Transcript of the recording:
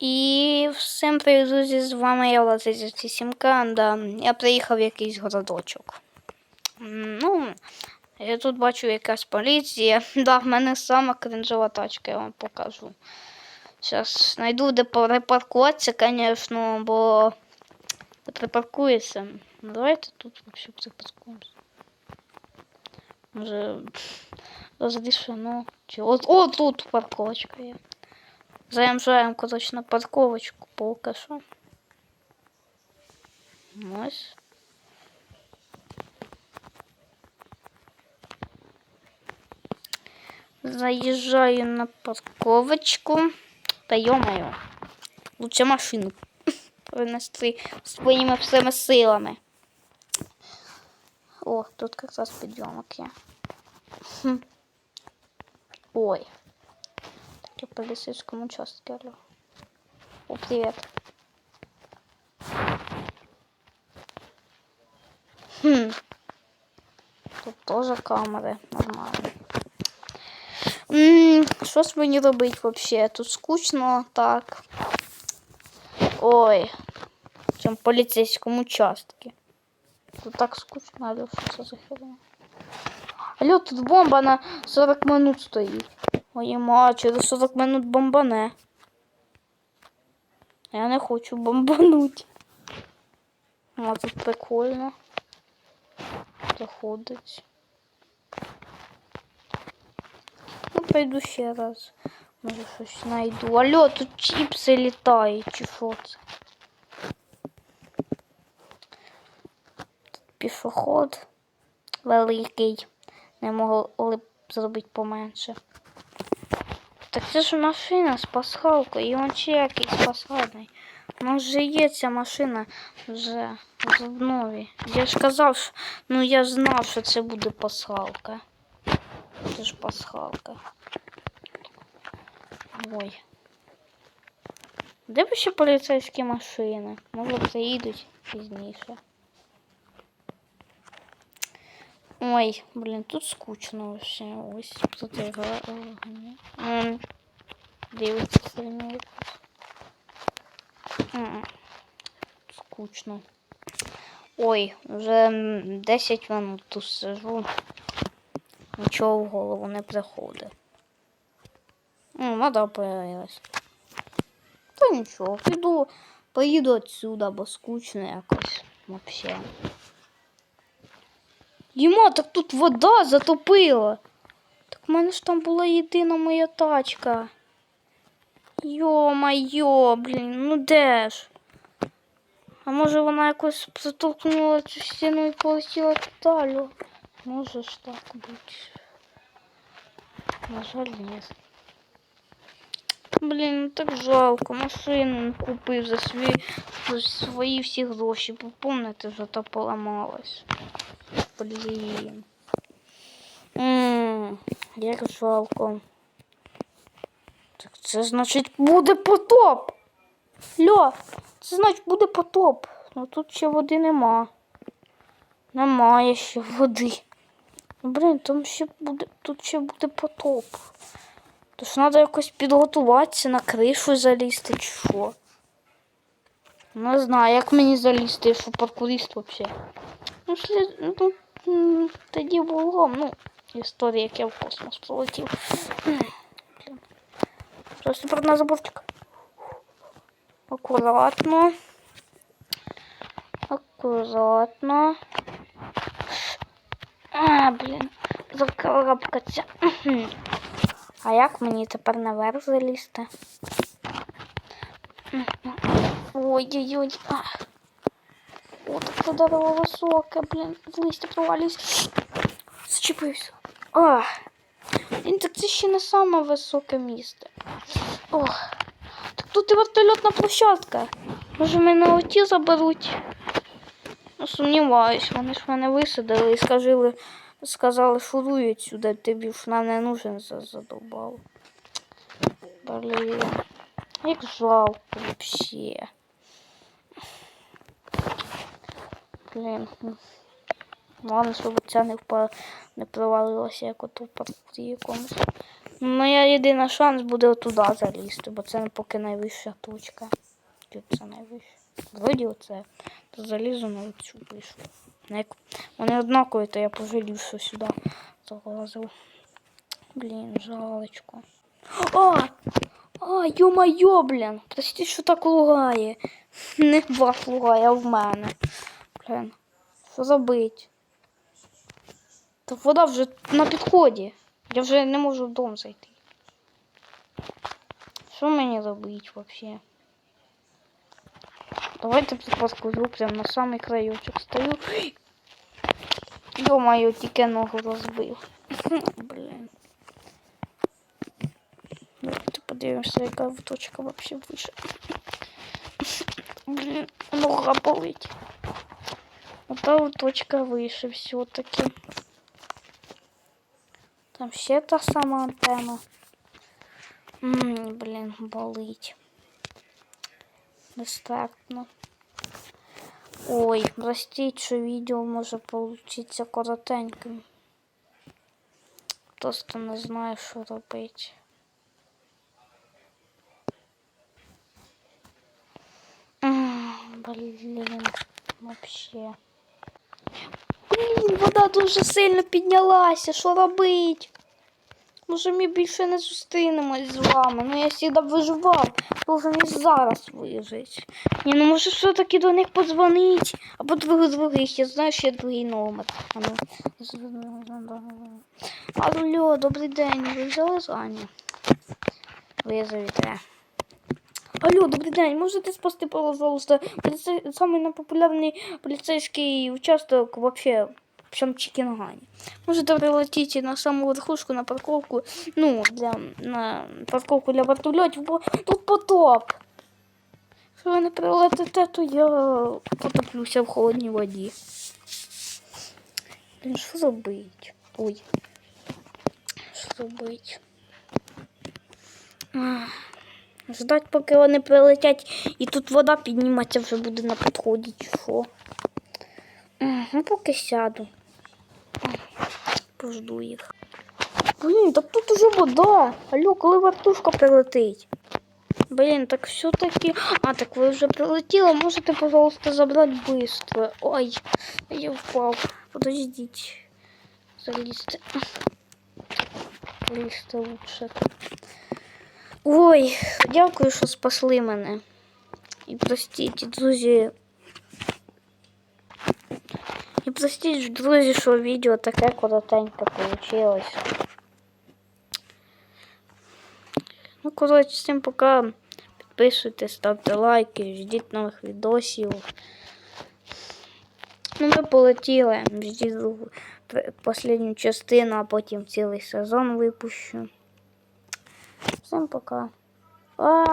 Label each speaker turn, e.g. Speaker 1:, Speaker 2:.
Speaker 1: І всім привіт, друзі, з вами я Влад 37К. Да. Я приїхав в якийсь городочок. Ну, я тут бачу якась поліція. Да, в мене сама кринжова тачка, я вам покажу. Зараз знайду, де перепаркуватися, звісно, бо припаркується. Давайте тут взагалі припаркуємося. Може, розрішено. Чи о, тут парковочка є. Заїжджаємо, коротше, на парковочку поки що. Ось. Заїжджаю на парковочку. Та йомаю. Лучше машину принести своїми всіми силами. О, тут якраз підйомок є. Хм. Ой. Так я по полицейскому участке, алло. О, привет. Хм. Тут тоже камери, нормально. М, Що ж мені робити вообще? Тут скучно так. Ой. В цьому поліцейському участке. Тут так скучно, алло, що це за херня? Алло, тут бомба на 40 минут стоїть. Ой, ма, через 40 минут бомбане. Я не хочу бомбануть. А тут прикольно. Заходить. Ну, пойду ще раз. Може щось знайду. Алло, тут чіпси літають, чи що це? Тут пішоход великий. Не могли б зробити поменше. Так це ж машина з пасхалкою, і он ще якийсь пасхальний. У нас же є ця машина вже в нові. Я ж казав, що ну я ж знав, що це буде пасхалка. Це ж пасхалка. Ой. Де б ще поліцейські машини? Може приїдуть пізніше. Ой, блин, тут скучно вообще. Ось тут. М, Дивиться сильно. М, Скучно. Ой, вже 10 минут тут сижу. Нічого в голову не приходить. М, Вода появилась. Та нічого, піду, поїду отсюда, бо скучно якось вообще. Єма, так тут вода затопила. Так в мене ж там була єдина моя тачка. Йо-майо, блін, ну де ж? А може вона якось затолкнула цю стіну і полетіла далі? Може ж так бути. На жаль, ні. Блін, ну так жалко, машину не купив за свої, за свої всі гроші. Помните, вже та поламалась. Блін. Ммм, як жалко. Так це значить буде потоп. Льо, це значить буде потоп. Ну тут ще води нема. Немає ще води. Блін, там ще буде, тут ще буде потоп. Тож треба якось підготуватися на кришу залізти чи що. Не знаю, як мені залізти, що паркурист взагалі. Ну, слід... ну, тоді було, ну, історія, як я в космос полетів. Блін. Щось тепер на заборчик. Акуратно. Акуратно. А, блін, закарабкаться. А як мені тепер наверх залізти? Ой-ой-ой. А. О, так високе, блін. В листя провалюсь. Зчепився. А. Блін, так це ще не саме високе місце. Ох. Так тут і вертольотна площадка. Може мене оті заберуть? Ну, сумніваюсь, вони ж мене висадили і сказали, сказали, шуруй сюди, тобі ж нам не нужен за задовбав. Блін. Як жалко вообще. Блін. ну, Ладно, щоб ця не впала, не провалилася, як ото в якомусь. Моя єдина шанс буде отуда залізти, бо це поки найвища точка. Тут це найвища. Вроді оце. То залізу на цю вишу. Як вони однакові, то я пожалів, що сюди залазив. Блін, жалочко. А! А, ё-моё, блін. Прости, що так лугає. Не вас лугає, а в мене. Блін. Що забить? Та вода вже на підході. Я вже не можу в дом зайти. Що мені робити вообще? Давайте підпоскужу прямо на самий краючок стою. Ё-моё, тільки ногу розбив. Блін. Давайте подивимося, яка точка вообще вище. Блін, нога болить. Ота от точка вище все-таки. Там ще та сама антенна. М, Блін, болить. Нестерпно. Ой, простіть, що відео може получиться коротеньким. Просто не знаю, що робити. М, Блін, вообще. Вода дуже сильно піднялася. Що робить? Може, ми більше не зустрінемось з вами. Ну я завжди виживав. Должен і зараз вижити. Ні, ну може все-таки до них подзвонить. Або двох других. Я знаю, що є другий номер. Ну. Алло, добрий день. Ви взяли Аня? Визовите. Алло, добрий день. Можете спасти, пожалуйста, поліцей... непопулярний поліцейський участок вообще в всьому Чикінгані. Можете прилетіти на саму верхушку, на парковку, ну, для, на парковку для вертольотів, бо тут потоп. Якщо ви не прилетите, то я потоплюся в холодній воді. Блін, що робить? Ой. Що робить? Ах. Ждать, поки вони прилетять, і тут вода підніметься вже буде на підході, чи що. Ну, поки сяду. Пожду їх. Блін, так тут уже вода. Алло, коли вартушка прилетить? Блін, так все-таки. А, так ви вже прилетіли, можете, пожалуйста, забрати быстро. Ой, я впав. Подождіть. Залізти. Лізти лучше. Ой, дякую, що спасли мене. І простіть, друзі. І простіть, друзі, що відео таке коротеньке вийшло. Ну, коротше, всім пока. Підписуйтесь, ставте лайки, ждіть нових відосів. Ну, ми полетіли. Ждіть останню частину, а потім цілий сезон випущу. Всім пока. А,